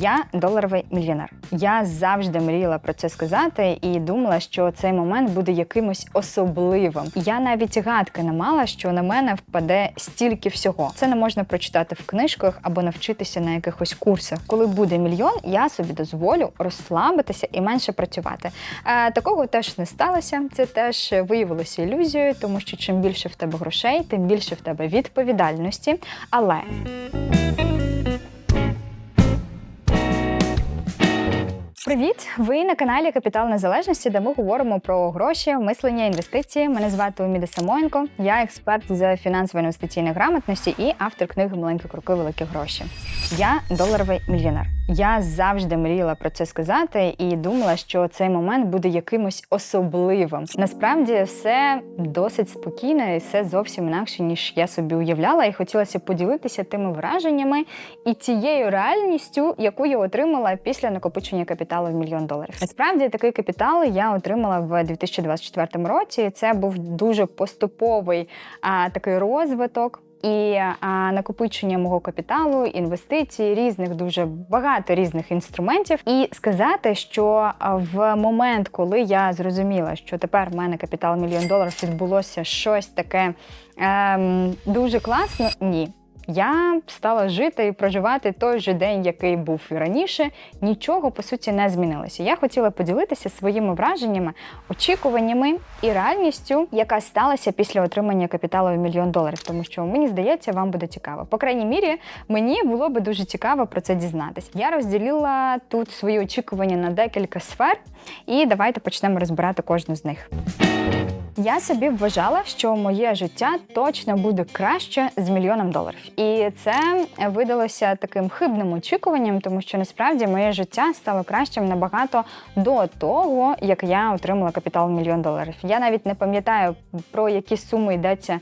Я доларовий мільйонер. Я завжди мріяла про це сказати і думала, що цей момент буде якимось особливим. Я навіть гадки не мала, що на мене впаде стільки всього. Це не можна прочитати в книжках або навчитися на якихось курсах. Коли буде мільйон, я собі дозволю розслабитися і менше працювати. Е, такого теж не сталося. Це теж виявилося ілюзією, тому що чим більше в тебе грошей, тим більше в тебе відповідальності. Але Привіт! Ви на каналі Капітал Незалежності, де ми говоримо про гроші, мислення, інвестиції. Мене звати Уміда Самоєнко. Я експерт з фінансово-інвестиційної грамотності і автор книги Маленькі кроки, великі гроші. Я доларовий мільйонер. Я завжди мріяла про це сказати і думала, що цей момент буде якимось особливим. Насправді все досить спокійно і все зовсім інакше, ніж я собі уявляла, і хотілося поділитися тими враженнями і тією реальністю, яку я отримала після накопичення капіталу в мільйон доларів. Насправді такий капітал я отримала в 2024 році. Це був дуже поступовий а, такий розвиток. І а, накопичення мого капіталу, інвестицій, різних дуже багато різних інструментів. І сказати, що в момент, коли я зрозуміла, що тепер в мене капітал мільйон доларів відбулося щось таке ем, дуже класно, ні. Я стала жити і проживати той же день, який був і раніше. Нічого по суті не змінилося. Я хотіла поділитися своїми враженнями, очікуваннями і реальністю, яка сталася після отримання капіталу в мільйон доларів. Тому що мені здається, вам буде цікаво. По крайній мірі, мені було би дуже цікаво про це дізнатись. Я розділила тут свої очікування на декілька сфер, і давайте почнемо розбирати кожну з них. Я собі вважала, що моє життя точно буде краще з мільйоном доларів, і це видалося таким хибним очікуванням, тому що насправді моє життя стало кращим набагато до того, як я отримала капітал в мільйон доларів. Я навіть не пам'ятаю про які суми йдеться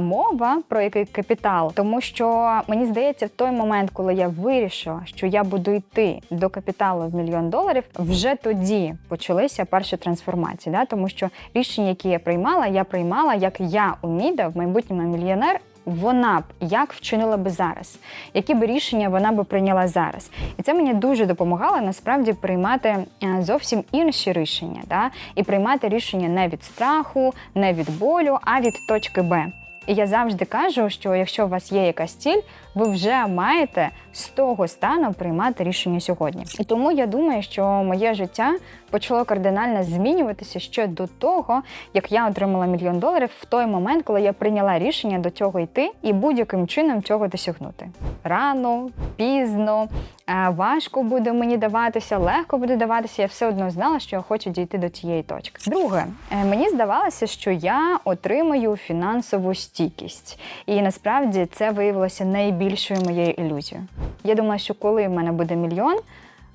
мова, про який капітал, тому що мені здається, в той момент, коли я вирішила, що я буду йти до капіталу в мільйон доларів, вже тоді почалися перші трансформації. Да? Тому що рішення, які я приймала, я приймала як я Уміда, в майбутньому мільйонер. Вона б як вчинила би зараз, які б рішення вона би прийняла зараз, і це мені дуже допомагало насправді приймати е, зовсім інші рішення, да? і приймати рішення не від страху, не від болю, а від точки Б. І я завжди кажу, що якщо у вас є якась ціль, ви вже маєте з того стану приймати рішення сьогодні. І тому я думаю, що моє життя почало кардинально змінюватися ще до того, як я отримала мільйон доларів в той момент, коли я прийняла рішення до цього йти і будь-яким чином цього досягнути. Рано, пізно, е, важко буде мені даватися, легко буде даватися. Я все одно знала, що я хочу дійти до цієї точки. Друге, е, мені здавалося, що я отримаю фінансову стійкість, і насправді це виявилося найбільшою моєю ілюзією. Я думала, що коли в мене буде мільйон.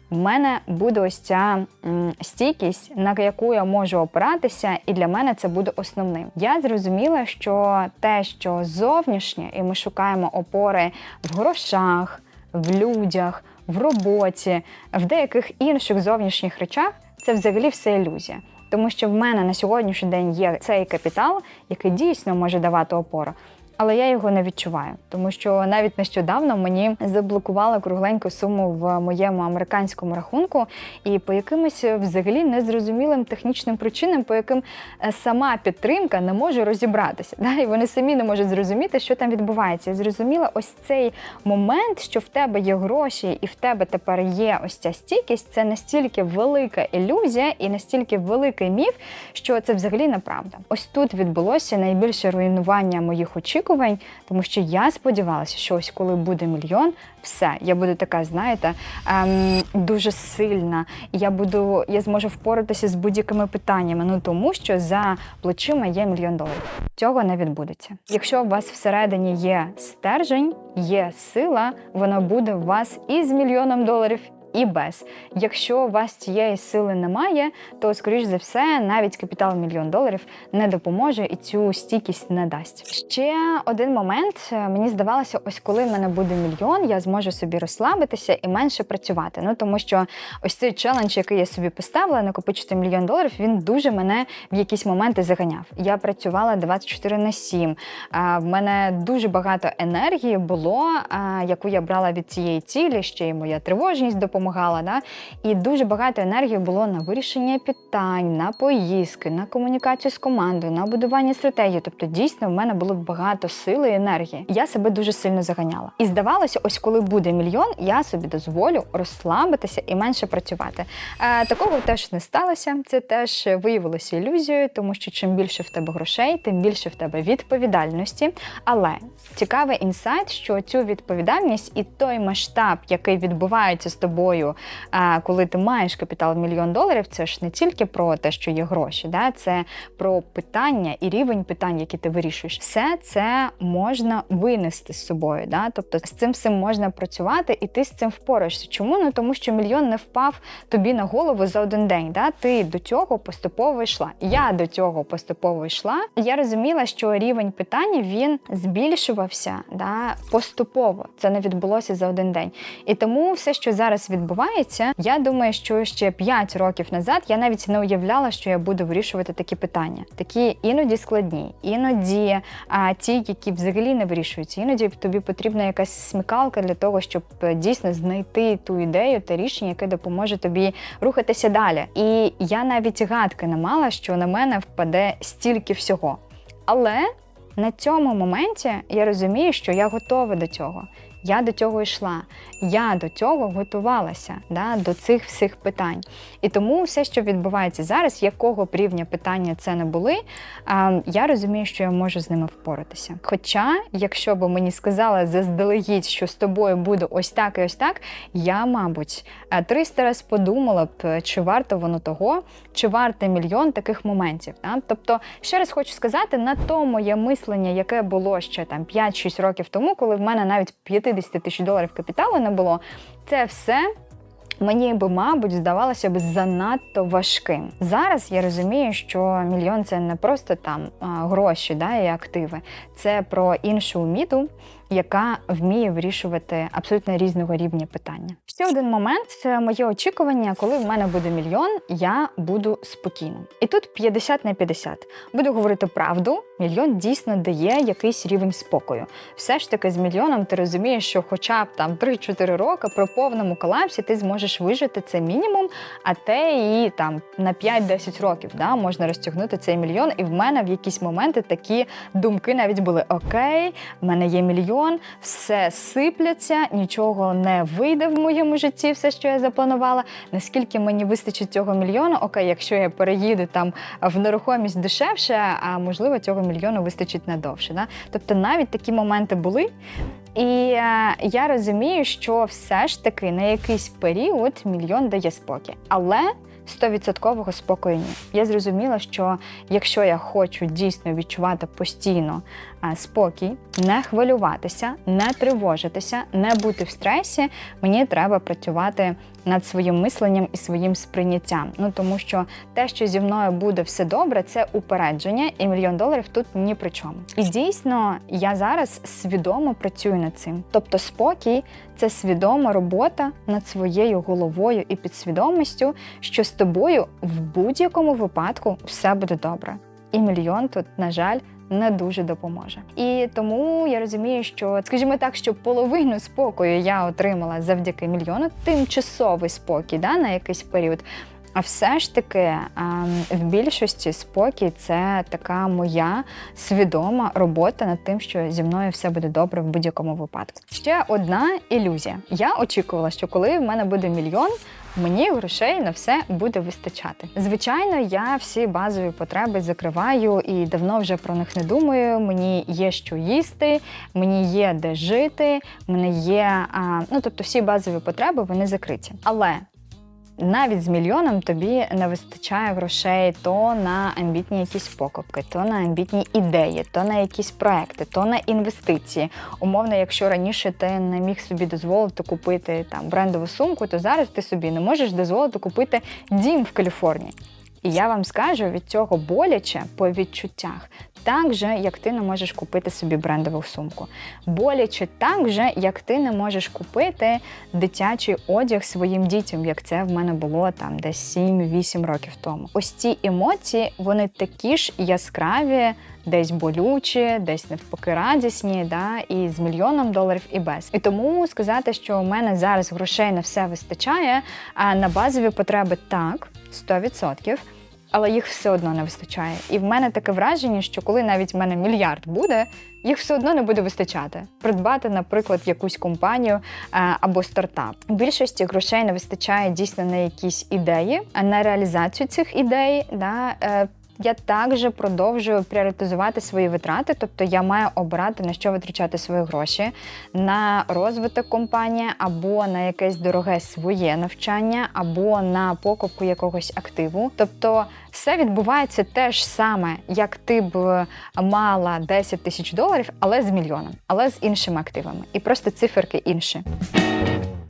В мене буде ось ця стійкість, на яку я можу опиратися, і для мене це буде основним. Я зрозуміла, що те, що зовнішнє, і ми шукаємо опори в грошах, в людях, в роботі, в деяких інших зовнішніх речах, це взагалі все ілюзія. Тому що в мене на сьогоднішній день є цей капітал, який дійсно може давати опору. Але я його не відчуваю, тому що навіть нещодавно мені заблокували кругленьку суму в моєму американському рахунку, і по якимось взагалі незрозумілим технічним причинам, по яким е, сама підтримка не може розібратися. Да? І вони самі не можуть зрозуміти, що там відбувається. Я зрозуміла ось цей момент, що в тебе є гроші, і в тебе тепер є ось ця стійкість. Це настільки велика ілюзія і настільки великий міф, що це взагалі неправда. Ось тут відбулося найбільше руйнування моїх очікувань, тому що я сподівалася, що ось коли буде мільйон, все, я буду така, знаєте, ем, дуже сильна. Я буду, я зможу впоратися з будь-якими питаннями. Ну тому що за плечима є мільйон доларів. Цього не відбудеться. Якщо у вас всередині є стержень, є сила, вона буде у вас і з мільйоном доларів. І без. Якщо у вас цієї сили немає, то скоріш за все навіть капітал мільйон доларів не допоможе і цю стійкість не дасть. Ще один момент мені здавалося, ось коли в мене буде мільйон, я зможу собі розслабитися і менше працювати. Ну тому що ось цей челендж, який я собі поставила, накопичити мільйон доларів, він дуже мене в якісь моменти заганяв. Я працювала 24 на 7. А, В мене дуже багато енергії було, яку я брала від цієї цілі, ще й моя тривожність допомагала. Да? І дуже багато енергії було на вирішення питань, на поїздки, на комунікацію з командою, на будування стратегії. Тобто, дійсно, в мене було багато сили і енергії. Я себе дуже сильно заганяла. І здавалося, ось коли буде мільйон, я собі дозволю розслабитися і менше працювати. Е, такого теж не сталося. Це теж виявилося ілюзією, тому що чим більше в тебе грошей, тим більше в тебе відповідальності. Але цікавий інсайт, що цю відповідальність і той масштаб, який відбувається з тобою, е, коли ти маєш капітал в мільйон доларів, це ж не тільки про те, що є гроші, да? це про питання і рівень питань, які ти вирішуєш. Все це можна винести з собою. Да? Тобто з цим всім можна працювати, і ти з цим впораєшся. Чому? Ну тому що мільйон не впав тобі на голову за один день. Да? Ти до цього поступово йшла. Я до цього поступово йшла. Я розуміла, що рівень питань він збільшувався да, поступово. Це не відбулося за один день. І тому все, що зараз відбувається, я думаю, що ще 5 років назад я навіть не уявляла, що я буду вирішувати такі питання, такі іноді складні, іноді а, ті, які взагалі не вирішуються. Іноді тобі потрібна якась смікалка для того, щоб е, дійсно знайти ту ідею та рішення, яке допоможе тобі рухатися далі. І я навіть гадки не мала, що на мене впаде стільки всього. Але на цьому моменті я розумію, що я готова до цього. Я до цього йшла, я до цього готувалася да, до цих всіх питань. І тому все, що відбувається зараз, якого б рівня питання це не були, я розумію, що я можу з ними впоратися. Хоча, якщо б мені сказали заздалегідь, що з тобою буде ось так і ось так, я, мабуть, 300 разів подумала б, чи варто воно того, чи варте мільйон таких моментів. Да? Тобто, ще раз хочу сказати, на то моє мислення, яке було ще там 5-6 років тому, коли в мене навіть 50 тисяч доларів капіталу не було, це все. Мені би, мабуть, здавалося б занадто важким. Зараз я розумію, що мільйон це не просто там гроші да, і активи, це про іншу уміту, яка вміє вирішувати абсолютно різного рівня питання. Ще один момент це моє очікування, коли в мене буде мільйон, я буду спокійним. І тут 50 на 50. Буду говорити правду. Мільйон дійсно дає якийсь рівень спокою. Все ж таки, з мільйоном ти розумієш, що хоча б там 3-4 роки при повному колапсі ти зможеш вижити це мінімум, а те і там на 5-10 років да, можна розтягнути цей мільйон. І в мене в якісь моменти такі думки навіть були: окей, в мене є мільйон, все сипляться, нічого не вийде в моєму житті, все, що я запланувала. Наскільки мені вистачить цього мільйону? Окей, якщо я переїду там в нерухомість дешевше, а можливо цього мільйону вистачить надовше. Да? Тобто навіть такі моменти були. І е, я розумію, що все ж таки на якийсь період мільйон дає спокій. Але 100% спокою ні. Я зрозуміла, що якщо я хочу дійсно відчувати постійно спокій, не хвилюватися, не тривожитися, не бути в стресі, мені треба працювати над своїм мисленням і своїм сприйняттям. Ну тому що те, що зі мною буде все добре, це упередження, і мільйон доларів тут ні при чому. І дійсно, я зараз свідомо працюю над цим. Тобто, спокій це свідома робота над своєю головою і підсвідомістю, що з тобою в будь-якому випадку все буде добре. І мільйон тут, на жаль, не дуже допоможе. І тому я розумію, що, скажімо так, що половину спокою я отримала завдяки мільйону, тимчасовий спокій да, на якийсь період. А все ж таки ем, в більшості спокій це така моя свідома робота над тим, що зі мною все буде добре в будь-якому випадку. Ще одна ілюзія. Я очікувала, що коли в мене буде мільйон, мені грошей на все буде вистачати. Звичайно, я всі базові потреби закриваю і давно вже про них не думаю. Мені є що їсти, мені є де жити, мені є, ну тобто всі базові потреби вони закриті. Але навіть з мільйоном тобі не вистачає грошей то на амбітні якісь покупки, то на амбітні ідеї, то на якісь проекти, то на інвестиції. Умовно, якщо раніше ти не міг собі дозволити купити там брендову сумку, то зараз ти собі не можеш дозволити купити дім в Каліфорнії. І я вам скажу від цього боляче по відчуттях, так же, як ти не можеш купити собі брендову сумку. Боляче так же, як ти не можеш купити дитячий одяг своїм дітям, як це в мене було там десь 7-8 років тому. Ось ці емоції, вони такі ж яскраві. Десь болючі, десь навпаки радісні, да, і з мільйоном доларів і без. І тому сказати, що у мене зараз грошей на все вистачає, а на базові потреби так, 100%, але їх все одно не вистачає. І в мене таке враження, що коли навіть в мене мільярд буде, їх все одно не буде вистачати. Придбати, наприклад, якусь компанію е, або стартап. Більшості грошей не вистачає дійсно на якісь ідеї, а на реалізацію цих ідей. Да, е, я також продовжую пріоритизувати свої витрати, тобто я маю обирати на що витрачати свої гроші на розвиток компанії, або на якесь дороге своє навчання, або на покупку якогось активу. Тобто все відбувається те ж саме, як ти б мала 10 тисяч доларів, але з мільйоном, але з іншими активами. І просто циферки інші.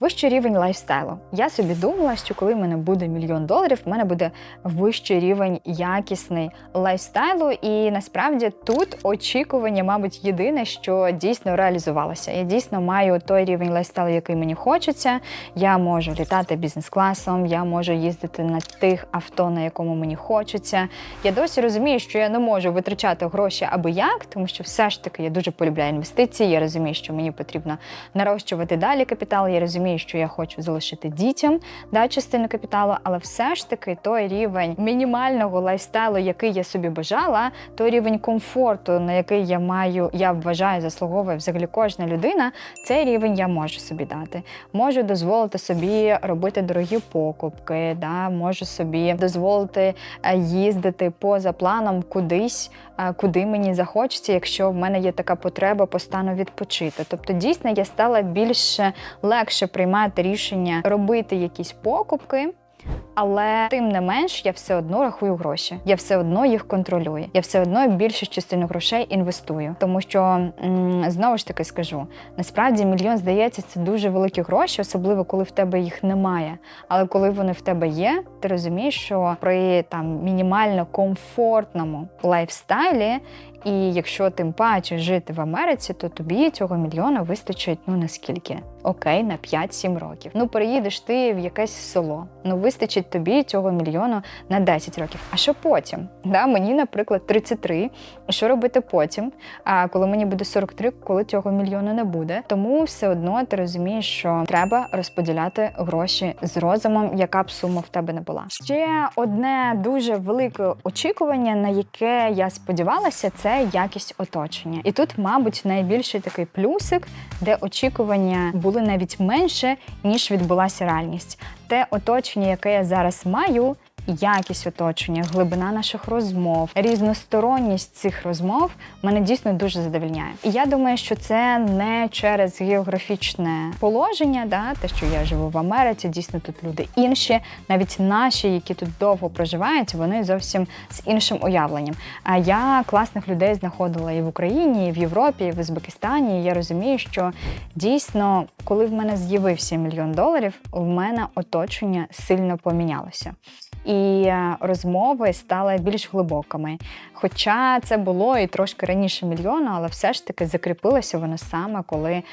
Вищий рівень лайфстайлу. Я собі думала, що коли в мене буде мільйон доларів, в мене буде вищий рівень якісний лайфстайлу. І насправді тут очікування, мабуть, єдине, що дійсно реалізувалося. Я дійсно маю той рівень лайфстайлу, який мені хочеться. Я можу літати бізнес-класом, я можу їздити на тих авто, на якому мені хочеться. Я досі розумію, що я не можу витрачати гроші аби як, тому що все ж таки я дуже полюбляю інвестиції. Я розумію, що мені потрібно нарощувати далі капітал. Я розумію, що я хочу залишити дітям да, частину капіталу, але все ж таки той рівень мінімального лайфстайлу, який я собі бажала, той рівень комфорту, на який я маю, я вважаю, заслуговує взагалі кожна людина. Цей рівень я можу собі дати. Можу дозволити собі робити дорогі покупки, да, можу собі дозволити е, їздити поза планом кудись, е, куди мені захочеться, якщо в мене є така потреба по стану відпочити. Тобто, дійсно, я стала більше легше приймати рішення робити якісь покупки. Але тим не менш я все одно рахую гроші. Я все одно їх контролюю. Я все одно більшу частину грошей інвестую. Тому що знову ж таки скажу: насправді мільйон здається, це дуже великі гроші, особливо коли в тебе їх немає. Але коли вони в тебе є, ти розумієш, що при там мінімально комфортному лайфстайлі. І якщо тим паче жити в Америці, то тобі цього мільйона вистачить ну наскільки? Окей, на 5-7 років. Ну переїдеш ти в якесь село. Ну вистачить тобі цього мільйону на 10 років. А що потім? Да, Мені, наприклад, 33. Що робити потім? А коли мені буде 43, коли цього мільйону не буде. Тому все одно ти розумієш, що треба розподіляти гроші з розумом, яка б сума в тебе не була. Ще одне дуже велике очікування, на яке я сподівалася, це якість оточення. І тут, мабуть, найбільший такий плюсик, де очікування були навіть менше, ніж відбулася реальність. Те оточення, яке я зараз маю. Якість оточення, глибина наших розмов, різносторонність цих розмов мене дійсно дуже задовільняє. І я думаю, що це не через географічне положення, да, те, що я живу в Америці, дійсно тут люди інші, навіть наші, які тут довго проживають, вони зовсім з іншим уявленням. А я класних людей знаходила і в Україні, і в Європі, і в Узбекистані. І я розумію, що дійсно, коли в мене з'явився мільйон доларів, в мене оточення сильно помінялося і е, розмови стали більш глибокими. Хоча це було і трошки раніше мільйону, але все ж таки закріпилося воно саме, коли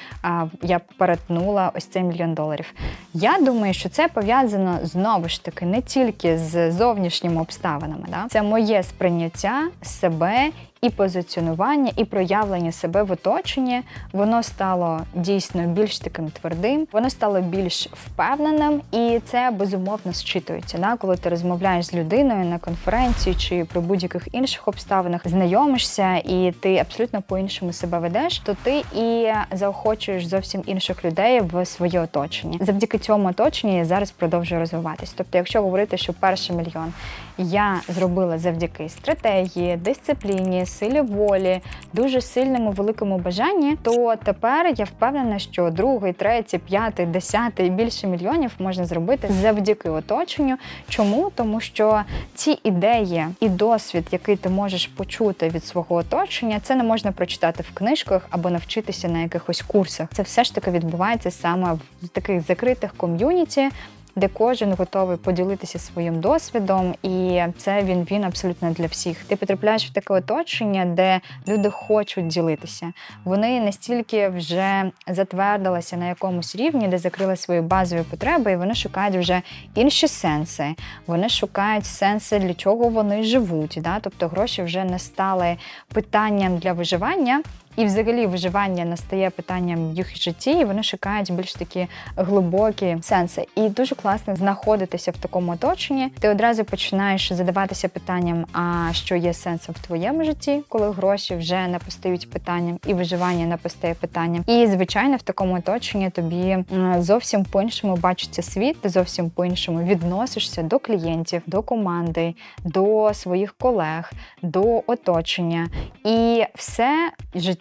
я перетнула ось цей мільйон доларів. Я думаю, що це пов'язано знову ж таки не тільки з зовнішніми обставинами. Да? Це моє сприйняття себе і позиціонування, і проявлення себе в оточенні, воно стало дійсно більш таким твердим, воно стало більш впевненим, і це безумовно зчитується. Да? Коли ти розмовляєш з людиною на конференції чи при будь-яких інших обставинах, знайомишся, і ти абсолютно по-іншому себе ведеш, то ти і заохочуєш зовсім інших людей в своє оточення. Завдяки цьому оточенню я зараз продовжую розвиватись. Тобто, якщо говорити, що перший мільйон я зробила завдяки стратегії, дисципліні, силі волі, дуже сильному великому бажанні, то тепер я впевнена, що другий, третій, п'ятий, десятий і більше мільйонів можна зробити завдяки оточенню. Чому? Тому що ці ідеї і досвід, який ти можеш почути від свого оточення, це не можна прочитати в книжках або навчитися на якихось курсах. Це все ж таки відбувається саме в таких закритих ком'юніті. Де кожен готовий поділитися своїм досвідом, і це він він абсолютно для всіх. Ти потрапляєш в таке оточення, де люди хочуть ділитися. Вони настільки вже затвердилися на якомусь рівні, де закрили свої базові потреби, і вони шукають вже інші сенси. Вони шукають сенси, для чого вони живуть. Да? Тобто гроші вже не стали питанням для виживання. І, взагалі, виживання настає питанням їх житті, і вони шукають більш такі глибокі сенси. І дуже класно знаходитися в такому оточенні. Ти одразу починаєш задаватися питанням, а що є сенсом в твоєму житті, коли гроші вже не постають питанням, і виживання не постає питанням. І звичайно, в такому оточенні тобі зовсім по-іншому бачиться світ, ти зовсім по-іншому відносишся до клієнтів, до команди, до своїх колег, до оточення. І все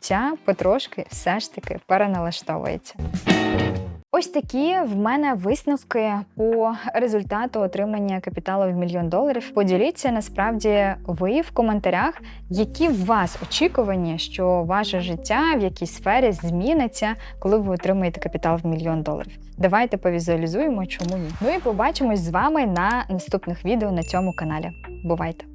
життя потрошки все ж таки переналаштовується. Ось такі в мене висновки по результату отримання капіталу в мільйон доларів. Поділіться насправді ви в коментарях, які в вас очікування, що ваше життя в якійсь сфері зміниться, коли ви отримаєте капітал в мільйон доларів. Давайте повізуалізуємо, чому ні. Ну і побачимось з вами на наступних відео на цьому каналі. Бувайте!